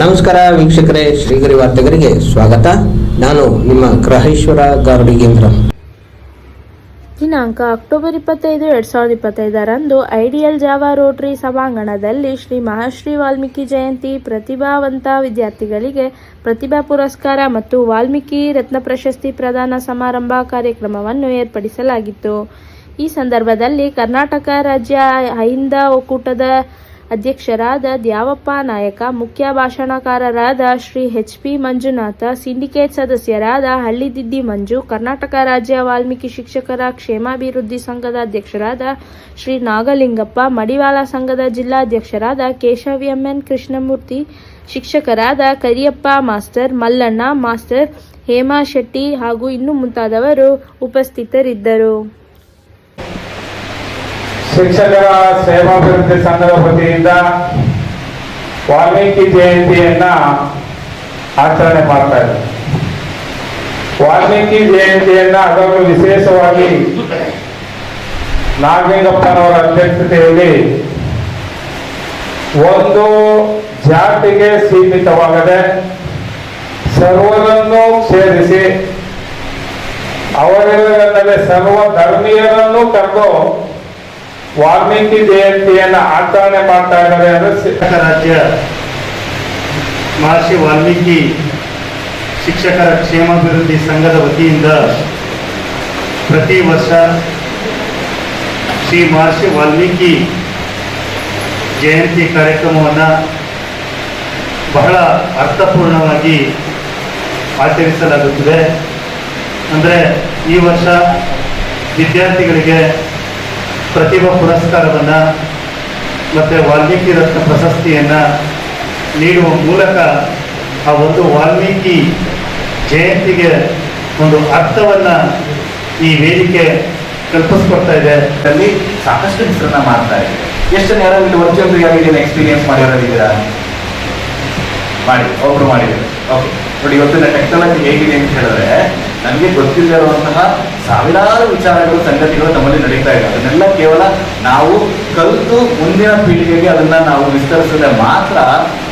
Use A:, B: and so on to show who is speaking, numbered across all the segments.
A: ನಮಸ್ಕಾರ ವೀಕ್ಷಕರೇ, ಶ್ರೀಗರಿ ವಾರ್ತೆಗರಿಗೆ ಸ್ವಾಗತ. ನಾನು ನಿಮ್ಮ ಗ್ರಹೇಶ್ವರ ಗಾರ್ಡಿಗೇಂದ್ರ
B: ದಿನಾಂಕ ಅಕ್ಟೋಬರ್ ಇಪ್ಪತ್ತೈದು, ಎರಡ್ ಸಾವಿರದ ಇಪ್ಪತ್ತೈದರಂದು ಐಡಿಯಲ್ ಜಾವಾ ರೋಟರಿ ಸಭಾಂಗಣದಲ್ಲಿ ಶ್ರೀ ಮಹಾಶ್ರೀ ವಾಲ್ಮೀಕಿ ಜಯಂತಿ ಪ್ರತಿಭಾವಂತ ವಿದ್ಯಾರ್ಥಿಗಳಿಗೆ ಪ್ರತಿಭಾ ಪುರಸ್ಕಾರ ಮತ್ತು ವಾಲ್ಮೀಕಿ ರತ್ನ ಪ್ರಶಸ್ತಿ ಪ್ರದಾನ ಸಮಾರಂಭ ಕಾರ್ಯಕ್ರಮವನ್ನು ಏರ್ಪಡಿಸಲಾಗಿತ್ತು. ಈ ಸಂದರ್ಭದಲ್ಲಿ ಕರ್ನಾಟಕ ರಾಜ್ಯ ಅಹಿಂದ ಒಕ್ಕೂಟದ ಅಧ್ಯಕ್ಷರಾದ ದ್ಯಾವಪ್ಪ ನಾಯಕ, ಮುಖ್ಯ ಭಾಷಣಕಾರರಾದ Shri H P Manjunatha, syndicate ಸದಸ್ಯರಾದ ಹಳ್ಳಿದಿದ್ದಿ ಮಂಜು, ಕರ್ನಾಟಕ ರಾಜ್ಯ ವಾಲ್ಮೀಕಿ ಶಿಕ್ಷಕರ ಕ್ಷೇಮಾಭಿವೃದ್ಧಿ ಸಂಘದ ಅಧ್ಯಕ್ಷರಾದ ಶ್ರೀ ನಾಗಲಿಂಗಪ್ಪ, ಮಡಿವಾಳ ಸಂಘದ ಜಿಲ್ಲಾಧ್ಯಕ್ಷರಾದ ಕೇಶವ್ ಎಂಎನ್ ಕೃಷ್ಣಮೂರ್ತಿ, ಶಿಕ್ಷಕರಾದ ಕರಿಯಪ್ಪ ಮಾಸ್ಟರ್, ಮಲ್ಲಣ್ಣ ಮಾಸ್ಟರ್, ಹೇಮಾ ಶೆಟ್ಟಿ ಹಾಗೂ ಇನ್ನು ಮುಂತಾದವರು ಉಪಸ್ಥಿತರಿದ್ದರು.
C: ಶಿಕ್ಷಕರ ಸೇವಾಭಿವೃದ್ಧಿ ಸಂಘದ ವತಿಯಿಂದ ವಾಲ್ಮೀಕಿ ಜಯಂತಿಯನ್ನ ಆಚರಣೆ ಮಾಡ್ತಾ ಇದ್ದಾರೆ. ವಾಲ್ಮೀಕಿ ಜಯಂತಿಯನ್ನ ಅದರಲ್ಲೂ ವಿಶೇಷವಾಗಿ ನಾಗಲಿಂಗಪ್ಪನವರ ಅಧ್ಯಕ್ಷತೆಯಲ್ಲಿ ಒಂದು ಜಾತಿಗೆ ಸೀಮಿತವಾಗದೆ ಸರ್ವರನ್ನು ಸೇರಿಸಿ ಅವರೆಲ್ಲರಲ್ಲದೆ ಸರ್ವ ಧರ್ಮೀಯರನ್ನು ಕರೆದು ವಾಲ್ಮೀಕಿ ಜಯಂತಿಯನ್ನ ಆಚರಣೆ ಮಾಡ್ತಾ ಇದ್ದಾರೆ ಅಂದ್ರೆ
D: ರಾಜ್ಯ ಮಹರ್ಷಿ ವಾಲ್ಮೀಕಿ ಶಿಕ್ಷಕರ ಕ್ಷೇಮಾಭಿವೃದ್ಧಿ ಸಂಘದ ವತಿಯಿಂದ ಪ್ರತಿ ವರ್ಷ ಶ್ರೀ ಮಹರ್ಷಿ ವಾಲ್ಮೀಕಿ ಜಯಂತಿ ಕಾರ್ಯಕ್ರಮವನ್ನು ಬಹಳ ಅರ್ಥಪೂರ್ಣವಾಗಿ ಆಚರಿಸಲಾಗುತ್ತದೆ. ಅಂದರೆ ಈ ವರ್ಷ ವಿದ್ಯಾರ್ಥಿಗಳಿಗೆ ಪ್ರತಿಭಾ ಪುರಸ್ಕಾರವನ್ನು ಮತ್ತು ವಾಲ್ಮೀಕಿ ರತ್ನ ಪ್ರಶಸ್ತಿಯನ್ನು ನೀಡುವ ಮೂಲಕ ಆ ಒಂದು ವಾಲ್ಮೀಕಿ ಜಯಂತಿಗೆ ಒಂದು ಅರ್ಥವನ್ನು ಈ ವೇದಿಕೆ ಕಲ್ಪಿಸ್ಕೊಡ್ತಾ ಇದೆ.
E: ಅಲ್ಲಿ ಸಾಕಷ್ಟು ಹೆಸರನ್ನ ಮಾಡ್ತಾ ಇದೆ. ಎಷ್ಟು ಜನ ಇಲ್ಲಿ ವರ್ಚುವಲ್ ರಿಯಾಲಿಟಿ ಎಕ್ಸ್ಪೀರಿಯನ್ಸ್ ಮಾಡಿರೋದಿದ್ದೀರಾ ಮಾಡಿ, ಒಬ್ರು ಮಾಡಿದ್ರು. ಓಕೆ. ನೋಡಿ, ಇವತ್ತಿನ ಟೆಕ್ನಾಲಜಿ ಹೇಗಿದೆ ಅಂತ ಹೇಳಿದ್ರೆ ನಮಗೆ ಗೊತ್ತಿಲ್ಲದಿರುವಂತಹ ಸಾವಿರಾರು ವಿಚಾರಗಳು, ಸಂಗತಿಗಳು ನಮ್ಮಲ್ಲಿ ನಡೀತಾ ಇದೆ. ಅದನ್ನೆಲ್ಲ ಕೇವಲ ನಾವು ಕಲಿತು ಮುಂದಿನ ಪೀಳಿಗೆಗೆ ಅದನ್ನ ನಾವು ವಿಸ್ತರಿಸಿದ್ರೆ ಮಾತ್ರ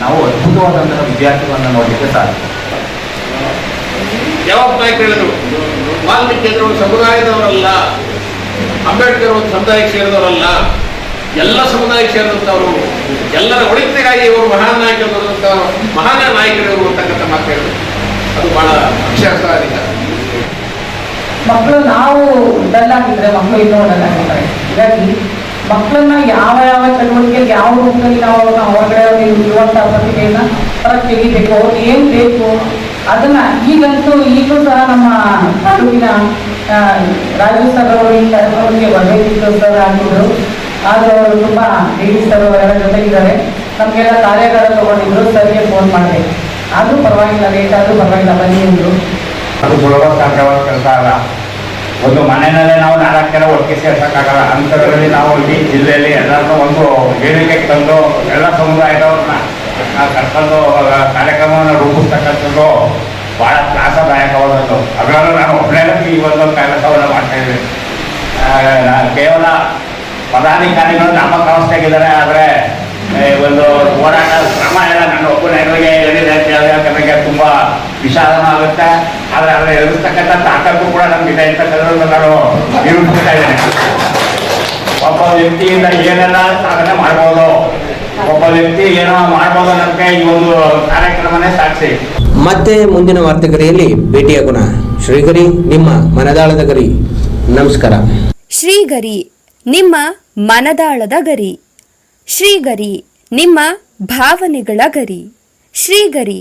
E: ನಾವು ಅದ್ಭುತವಾದಂತಹ ವಿದ್ಯಾರ್ಥಿಗಳನ್ನ ನೋಡಲಿಕ್ಕೆ ಸಾಧ್ಯ.
F: ಯಾವಾಗ ವಾಲ್ಮೀಕಿ ಅಂದ್ರೆ ಸಮುದಾಯದವರಲ್ಲ. ಅಂಬೇಡ್ಕರ್ ಒಂದು ಸಮುದಾಯಕ್ಕೆ ಸೇರಿದವರಲ್ಲ. ಎಲ್ಲ ಸಮುದಾಯಕ್ಕೆ ಸೇರಿದಂಥವರು, ಎಲ್ಲರ ಒಳಿತಿಗಾಗಿ ಇವರು ಮಹಾನ್ ನಾಯಕರು ಮಹಾನ ನಾಯಕರು ಅಂತಕ್ಕಂಥ ಮಾತು ಹೇಳಿದ್ರು ಅದು ಬಹಳ ಅಕ್ಷರಸ್ಥಾನಿಕ
G: ಮಕ್ಕಳು ನಾವು ಡಲ್ ಆಗಿದ್ರೆ ಮಕ್ಕಳು ಇನ್ನೂ ಡಲ್ ಆಗಿರ್ತಾರೆ ಹೀಗಾಗಿ ಮಕ್ಕಳನ್ನ ಯಾವ ಯಾವ ಚಟುವಟಿಕೆಗೆ ಯಾವ ರೂಪದಲ್ಲಿ ನಾವು ಅವ್ರನ್ನ ಹೊರಗಡೆ ಇರುವಂತ ಪ್ರತಿಭೆಯನ್ನ ಹೊರ ತೆಗಿಬೇಕು, ಅವ್ರಿಗೆ ಏನು ಬೇಕು ಅದನ್ನ ಈಗಂತೂ ಈಗಲೂ ಸಹ ನಮ್ಮ ತಾಲೂಕಿನ ರಾಜು ಸರ್ ಅವರು ಈ ಕಾರ್ಯಕ್ರಮಕ್ಕೆ ಬರಬೇಕಿತ್ತು ಸರ್ ಆಗಿದ್ರು ಆದ್ರೆ ಅವರು ತುಂಬಾ ಡಿ ಸರ್ ಅವರೆಲ್ಲ ಜೊತೆಗಿದ್ದಾರೆ. ನಮಗೆಲ್ಲ ಕಾರ್ಯಾಗಾರ ತಗೊಂಡಿದ್ರು, ಸರ್ಗೆ ಫೋನ್ ಮಾಡಿದೆ. ಆದ್ರೂ ಪರವಾಗಿಲ್ಲ ಲೇಟ್ ಆದ್ರೂ ಪರವಾಗಿಲ್ಲ, ಬನ್ನಿ ಅಂದ್ರು.
C: ಅದು ಕೆಲಸ ಅಲ್ಲ ಒಂದು ಮನೆಯಲ್ಲೇ ನಾವು ನಾಲ್ಕು ಜನ ಒಟ್ಟಿಗೆ ಸೇರ್ಸಕ್ಕಾಗಲ್ಲ. ಅಂಥದ್ರಲ್ಲಿ ನಾವು ಇಡೀ ಜಿಲ್ಲೆಯಲ್ಲಿ ಎಲ್ಲರನ್ನೂ ಒಂದು ವೇದಿಕೆ ತಂದು ಎಲ್ಲ ಸಮುದಾಯದವ್ರನ್ನ ಕರ್ಕೊಂಡು ಕಾರ್ಯಕ್ರಮವನ್ನು ರೂಪಿಸ್ತಕ್ಕಂಥದ್ದು ಭಾಳ ತ್ರಾಸದಾಯಕವಾದದ್ದು. ಅದರಲ್ಲೂ ನಾನು ಒಬ್ಬನೇ ಈ ಒಂದು ಕೆಲಸವನ್ನು ಮಾಡ್ತಾ ಇದ್ದೀನಿ. ಕೇವಲ ಪದಾಧಿಕಾರಿಗಳು ನಾಮಕಾವಸ್ಥೆಗಿದ್ದಾರೆ ಆದರೆ ಒಂದು ಹೋರಾಟ ಕ್ರಮ ಎಲ್ಲ ನನ್ನ ಒಬ್ಬನೇ ಏನಿದೆ ಅಂತ ಹೇಳಿದ್ರೆ ನನಗೆ ತುಂಬ ವಿಷಾದನೂ ಆಗುತ್ತೆ ಆದರೆ ಅದರ ಎದುರಿಸ್ತಕ್ಕಂಥ ತಾಕತ್ತು ಕೂಡ ನಮಗಿದೆ ಅಂತ ಕರೆದು ನಾನು ನಿರೂಪಿಸ್ತಾ ಇದ್ದೇನೆ. ಒಬ್ಬ ವ್ಯಕ್ತಿಯಿಂದ ಏನೆಲ್ಲ ಸಾಧನೆ ಮಾಡ್ಬೋದು ಒಬ್ಬ ವ್ಯಕ್ತಿ ಏನೋ ಮಾಡ್ಬೋದು ಅನ್ನೋದಕ್ಕೆ ಈ ಒಂದು ಕಾರ್ಯಕ್ರಮನೇ ಸಾಕ್ಷಿ.
A: ಮತ್ತೆ ಮುಂದಿನ ವಾರ್ತೆಗರಿಯಲ್ಲಿ ಭೇಟಿಯಾಗೋಣ. ಶ್ರೀಗರಿ ನಿಮ್ಮ ಮನದಾಳದ ಗರಿ. ನಮಸ್ಕಾರ.
H: ಶ್ರೀಗರಿ ನಿಮ್ಮ ಮನದಾಳದ ಗರಿ. ಶ್ರೀಗರಿ ನಿಮ್ಮ ಭಾವನೆಗಳ ಗರಿ. ಶ್ರೀಗರಿ